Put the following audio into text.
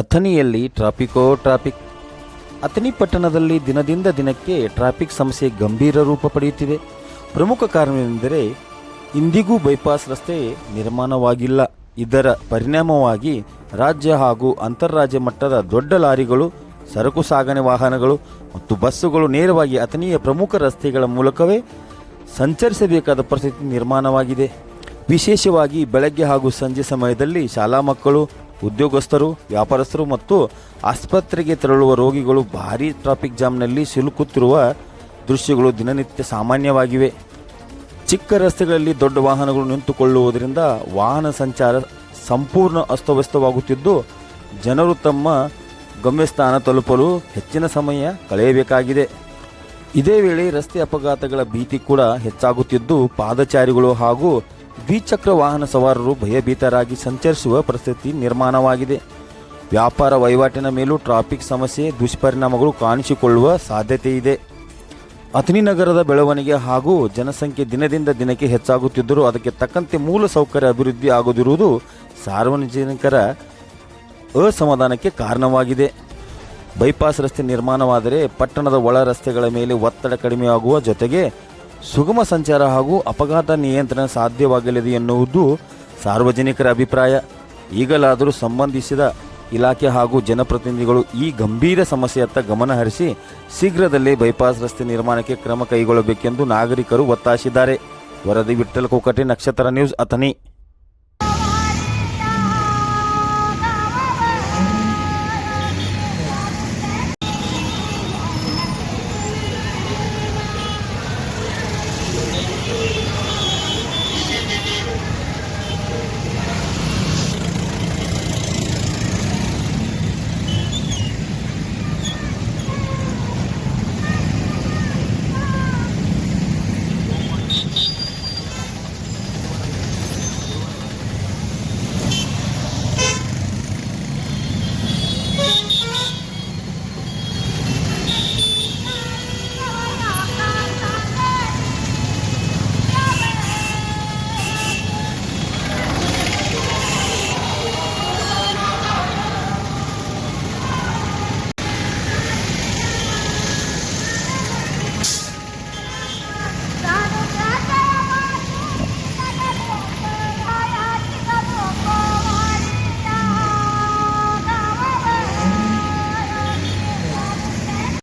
ಅಥಣಿಯಲ್ಲಿ ಟ್ರಾಫಿಕೋ traffic Athani ಪಟ್ಟಣದಲ್ಲಿ ದಿನದಿಂದ ದಿನಕ್ಕೆ ಟ್ರಾಫಿಕ್ ಸಮಸ್ಯೆ ಗಂಭೀರ ರೂಪ ಪಡೆಯುತ್ತಿದೆ. ಪ್ರಮುಖ ಕಾರಣವೆಂದರೆ ಇಂದಿಗೂ ಬೈಪಾಸ್ ರಸ್ತೆ ನಿರ್ಮಾಣವಾಗಿಲ್ಲ. ಇದರ ಪರಿಣಾಮವಾಗಿ ರಾಜ್ಯ ಹಾಗೂ ಅಂತಾರಾಜ್ಯ ಮಟ್ಟದ ದೊಡ್ಡ ಲಾರಿಗಳು, ಸರಕು ಸಾಗಣೆ ವಾಹನಗಳು ಮತ್ತು ಬಸ್ಸುಗಳು ನೇರವಾಗಿ ಅಥಣಿಯ ಪ್ರಮುಖ ರಸ್ತೆಗಳ ಮೂಲಕವೇ ಸಂಚರಿಸಬೇಕಾದ ಪರಿಸ್ಥಿತಿ ನಿರ್ಮಾಣವಾಗಿದೆ. ವಿಶೇಷವಾಗಿ ಬೆಳಗ್ಗೆ ಹಾಗೂ ಸಂಜೆ ಸಮಯದಲ್ಲಿ ಶಾಲಾ ಮಕ್ಕಳು ಉದ್ಯೋಗಸ್ಥರು, ವ್ಯಾಪಾರಸ್ಥರು ಮತ್ತು ಆಸ್ಪತ್ರೆಗೆ ತೆರಳುವ ರೋಗಿಗಳು ಭಾರೀ ಟ್ರಾಫಿಕ್ ಜಾಮ್ನಲ್ಲಿ ಸಿಲುಕುತ್ತಿರುವ ದೃಶ್ಯಗಳು ದಿನನಿತ್ಯ ಸಾಮಾನ್ಯವಾಗಿವೆ. ಚಿಕ್ಕ ರಸ್ತೆಗಳಲ್ಲಿ ದೊಡ್ಡ ವಾಹನಗಳು ನಿಂತುಕೊಳ್ಳುವುದರಿಂದ ವಾಹನ ಸಂಚಾರ ಸಂಪೂರ್ಣ ಅಸ್ತವ್ಯಸ್ತವಾಗುತ್ತಿದ್ದು, ಜನರು ತಮ್ಮ ಗಮ್ಯಸ್ಥಾನ ತಲುಪಲು ಹೆಚ್ಚಿನ ಸಮಯ ಕಳೆಯಬೇಕಾಗಿದೆ. ಇದೇ ವೇಳೆ ರಸ್ತೆ ಅಪಘಾತಗಳ ಭೀತಿ ಕೂಡ ಹೆಚ್ಚಾಗುತ್ತಿದ್ದು, ಪಾದಚಾರಿಗಳು ಹಾಗೂ ದ್ವಿಚಕ್ರ ವಾಹನ ಸವಾರರು ಭಯಭೀತರಾಗಿ ಸಂಚರಿಸುವ ಪರಿಸ್ಥಿತಿ ನಿರ್ಮಾಣವಾಗಿದೆ. ವ್ಯಾಪಾರ ವಹಿವಾಟಿನ ಮೇಲೂ ಟ್ರಾಫಿಕ್ ಸಮಸ್ಯೆ, ದುಷ್ಪರಿಣಾಮಗಳು ಕಾಣಿಸಿಕೊಳ್ಳುವ ಸಾಧ್ಯತೆ ಇದೆ ಅಥಣಿ ನಗರದ ಬೆಳವಣಿಗೆ ಹಾಗೂ ಜನಸಂಖ್ಯೆ ದಿನದಿಂದ ದಿನಕ್ಕೆ ಹೆಚ್ಚಾಗುತ್ತಿದ್ದರೂ ಅದಕ್ಕೆ ತಕ್ಕಂತೆ ಮೂಲ ಸೌಕರ್ಯ ಅಭಿವೃದ್ಧಿ ಆಗದಿರುವುದು ಸಾರ್ವಜನಿಕರ ಅಸಮಾಧಾನಕ್ಕೆ ಕಾರಣವಾಗಿದೆ. ಬೈಪಾಸ್ ರಸ್ತೆ ನಿರ್ಮಾಣವಾದರೆ ಪಟ್ಟಣದ ಒಳ ರಸ್ತೆಗಳ ಮೇಲೆ ಒತ್ತಡ ಕಡಿಮೆಯಾಗುವ ಜೊತೆಗೆ ಸುಗಮ ಸಂಚಾರ ಹಾಗೂ ಅಪಘಾತ ನಿಯಂತ್ರಣ ಸಾಧ್ಯವಾಗಲಿದೆ ಎನ್ನುವುದು ಸಾರ್ವಜನಿಕರ ಅಭಿಪ್ರಾಯ. ಈಗಲಾದರೂ ಸಂಬಂಧಿಸಿದ ಇಲಾಖೆ ಹಾಗೂ ಜನಪ್ರತಿನಿಧಿಗಳು ಈ ಗಂಭೀರ ಸಮಸ್ಯೆಯತ್ತ ಗಮನಹರಿಸಿ ಶೀಘ್ರದಲ್ಲೇ ಬೈಪಾಸ್ ರಸ್ತೆ ನಿರ್ಮಾಣಕ್ಕೆ ಕ್ರಮ ಕೈಗೊಳ್ಳಬೇಕೆಂದು ನಾಗರಿಕರು ಒತ್ತಾಯಿಸಿದ್ದಾರೆ. ವರದಿ ವಿಠ್ಠಲ ಕೋಕಟೆ ನಕ್ಷತ್ರ ನ್ಯೂಸ್, ಅಥಣಿ.